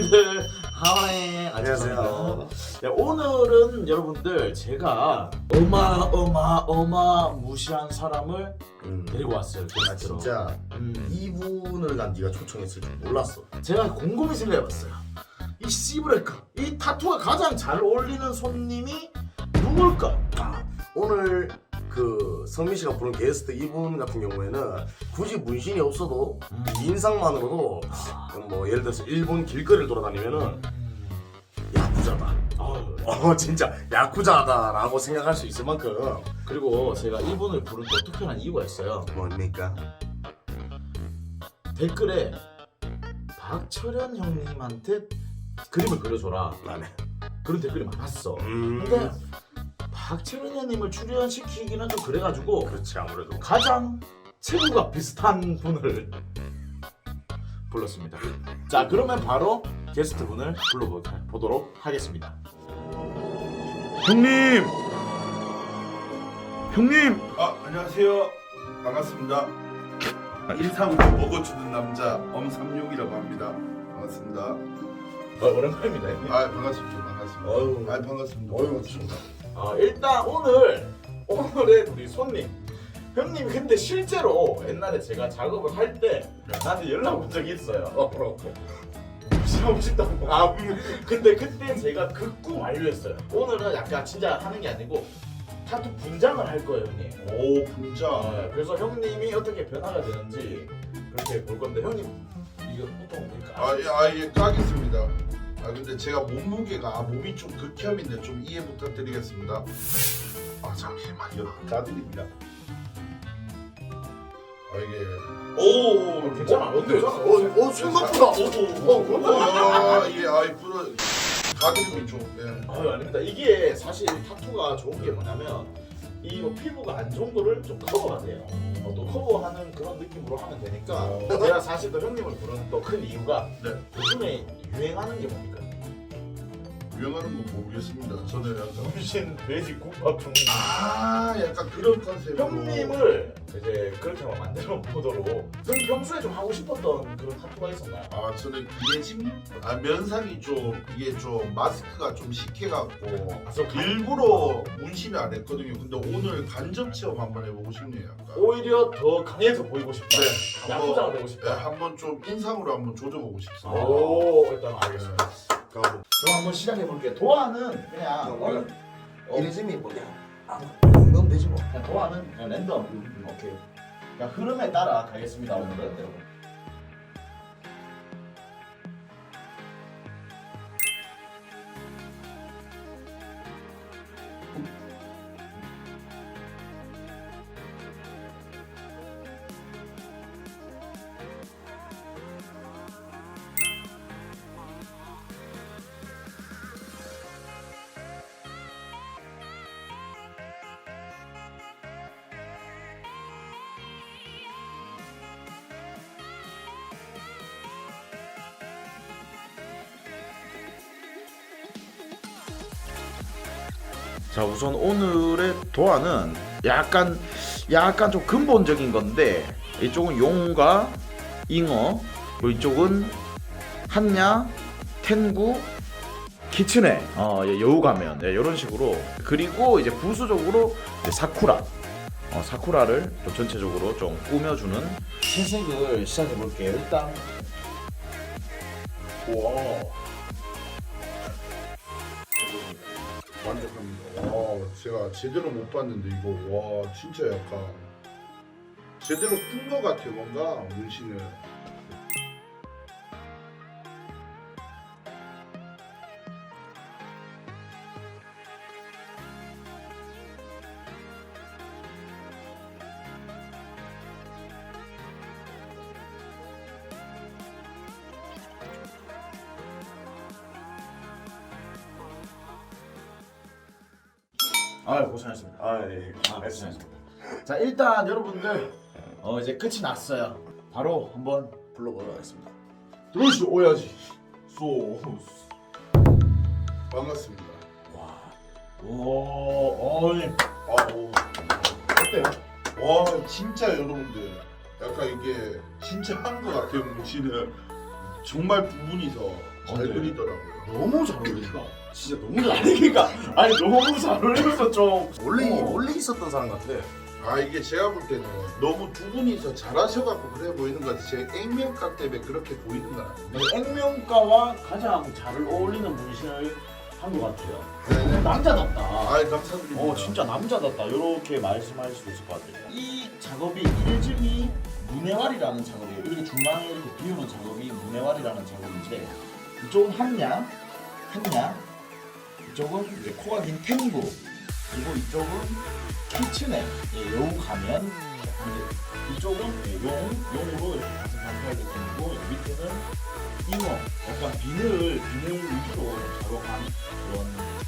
새끼들 하와이 안녕하세요. 네, 오늘은 여러분들 제가 어마어마 어마 무시한 사람을 음. 데리고 왔어요. 아 게스트로. 진짜 음, 이분을 난 네가 초청했을 줄 몰랐어. 제가 곰곰이 생각해봤어요. 이 씨브레카 이 타투가 가장 잘 어울리는 손님이 누굴까? 아, 오늘 그 성민 씨가 부른 게스트 이분 같은 경우에는 굳이 문신이 없어도 인상만으로도 뭐 예를 들어서 일본 길거리를 돌아다니면은 야쿠자다. 아유, 어 진짜 야쿠자다라고 생각할 수 있을 만큼 그리고 제가 이분을 부른 또 특별한 이유가 있어요. 뭡니까? 댓글에 박철현 형님한테 그림을 그려줘라 나네. 그런 댓글이 많았어. 음. 근데 박철현 형님을 출연시키기는 좀 그래가지고 그렇지 아무래도. 가장 체구가 비슷한 분을 불렀습니다. 자 그러면 바로 게스트 분을 불러보도록 하겠습니다. 형님! 형님! 아 안녕하세요 반갑습니다 인상으로 먹어 주는 남자 엄삼육이라고 합니다 반갑습니다 어, 오랜만입니다. 형님. 아 반갑습니다 반갑습니다 어휴. 아 반갑습니다 어휴, 반갑습니다 어, 일단 오늘 오늘의 우리 손님 형님 근데 실제로 옛날에 제가 작업을 할 때 나한테 연락 온 적이 있어요. 하고 싶다고. 아 근데 그때 제가 그꿈 완료했어요. 오늘은 약간 진짜 하는 게 아니고 타투 분장을 할 거예요 형님. 오 분장 아, 그래서 형님이 어떻게 변화가 되는지 그렇게 볼 건데 형님 이거 보통 그러니까 아예 아, 예, 까겠습니다 아 근데 제가 몸무게가 몸이 좀 극혐인데 좀 이해 부탁드리겠습니다 아 잠시만요 까드립니다 아 이게 오 괜찮아. 어, 괜찮아. 어, 어 생각보다. 어, 어. 아 이게 아이 부러 가드림이 좀 예. 아유 아닙니다. 이게 사실 타투가 좋은 게 뭐냐면 이뭐 피부가 안 좋은 거를 좀 커버가 돼요. 어, 또 커버하는 그런 느낌으로 하면 되니까 어. 제가 사실 또 형님을 부르는 또 큰 이유가 네. 요즘에 유행하는 게 뭡니까? 유행하는 건 모르겠습니다. 저는 약간 무신 돼지 국밥 종류. 아 약간 그런 컨셉으로 형님을 이제 그렇게 한번 만들어 보도록 형님 평소에 좀 하고 싶었던 그런 타투가 있었나요? 아 저는 기내짐 아 면상이 좀 이게 좀 마스크가 좀 식해갖고 아, 저 간- 일부러 문신을 안 했거든요. 근데 오늘 간접 체험 한번 해보고 싶네요. 약간. 오히려 더 강해서 보이고 싶다. 네, 한번, 되고 네, 싶다. 한번 좀 인상으로 한번 조져보고 싶습니다. 오 일단 알겠습니다. 네. 가보. 그럼 한번 시작해 볼게요. 도안은 그냥 오늘 어, 이리즘이 뭐냐? 아, 넣으면 되지 뭐. 그냥 도안은 그냥 랜덤. 오케이. 그냥 흐름에 따라 가겠습니다. 오늘은 여러분. 자 우선 오늘의 도안은 약간 약간 좀 근본적인 건데 이쪽은 용과 잉어 그리고 이쪽은 한야, 텐구, 키츠네, 어, 예, 여우 가면 예, 이런 식으로 그리고 이제 부수적으로 이제 사쿠라, 어, 사쿠라를 좀 전체적으로 좀 꾸며주는 채색을 시작해 볼게요. 일단 와. 만족합니다. 와 제가 제대로 못 봤는데 이거 와 진짜 약간 제대로 푼것 같아요 뭔가 문신을. 아 고생하셨습니다. 아, 예. 아, 고생하셨습니다. 자 일단 여러분들 어 이제 끝이 났어요. 바로 한번 불러보도록 하겠습니다. 들어오시죠 오야지. 소. 반갑습니다. 오 어이 아, 오. 어때요? 와 진짜 여러분들 약간 이게 진짜 한 것 같아요 문신을 정말 부분이서 잘 네. 그리더라고요. 너무 잘 어울린다. 진짜 너무 잘 아니 그러니까 아니 너무 잘 어울려서 좀 원래 어. 원래 있었던 사람 같아. 아 이게 제가 볼 때는 너무 두 분이서 잘하셔갖고 그래 보이는 것 같아. 제 액면각 때문에 그렇게 보이는 건 아닌데. 액면가와 가장 잘 어울리는 문신을 한 것 같아요. 네네. 남자답다. 아 감사드립니다. 어 진짜 남자답다 이렇게 말씀할 수 있을 것 같아요 이 작업이 일증이 문해활이라는 작업이에요 이렇게 중앙에 이렇게 비우는 작업이 문해활이라는 작업인데 이쪽은 한냐 한냐 이쪽은 이제 코가 긴 탱구. 그리고 이쪽은 키츠네. 예, 요 가면 이제 이쪽은 예, 용 용으로 이렇게 가슴 반팔을 입고 밑에는 잉어. 약간 비늘 비늘 위주로 작업한 그런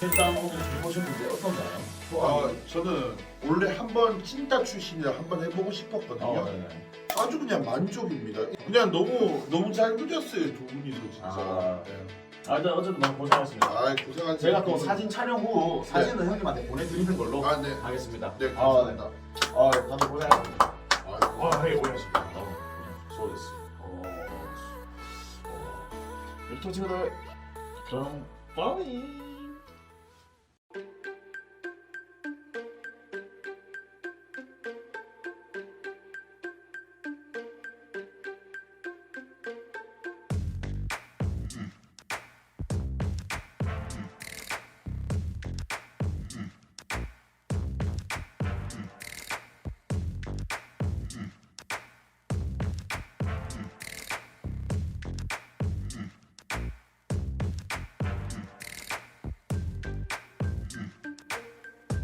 일단 오늘 해보셨는데 어떤가요? 아 저는 원래 한번 찐따 출신이라 한번 해보고 싶었거든요. 어. 아주 그냥 만족입니다. 그냥 너무 너무 잘 그렸어요 두 분이서 진짜. 아. 네. 아, 일단 어쨌든 너무 고생하셨습니다. 아 고생하셨습니다. 제가 또 사진 촬영 후 사진은 형님한테 보내드리는 걸로 아 네. 하겠습니다. 네 아, 감사합니다. 아, 다들 고생하셨습니다. 아, 네, 고생하셨습니다. 너무 수고했어요. 어, 어, 유튜브 친구들, 그럼 빠이.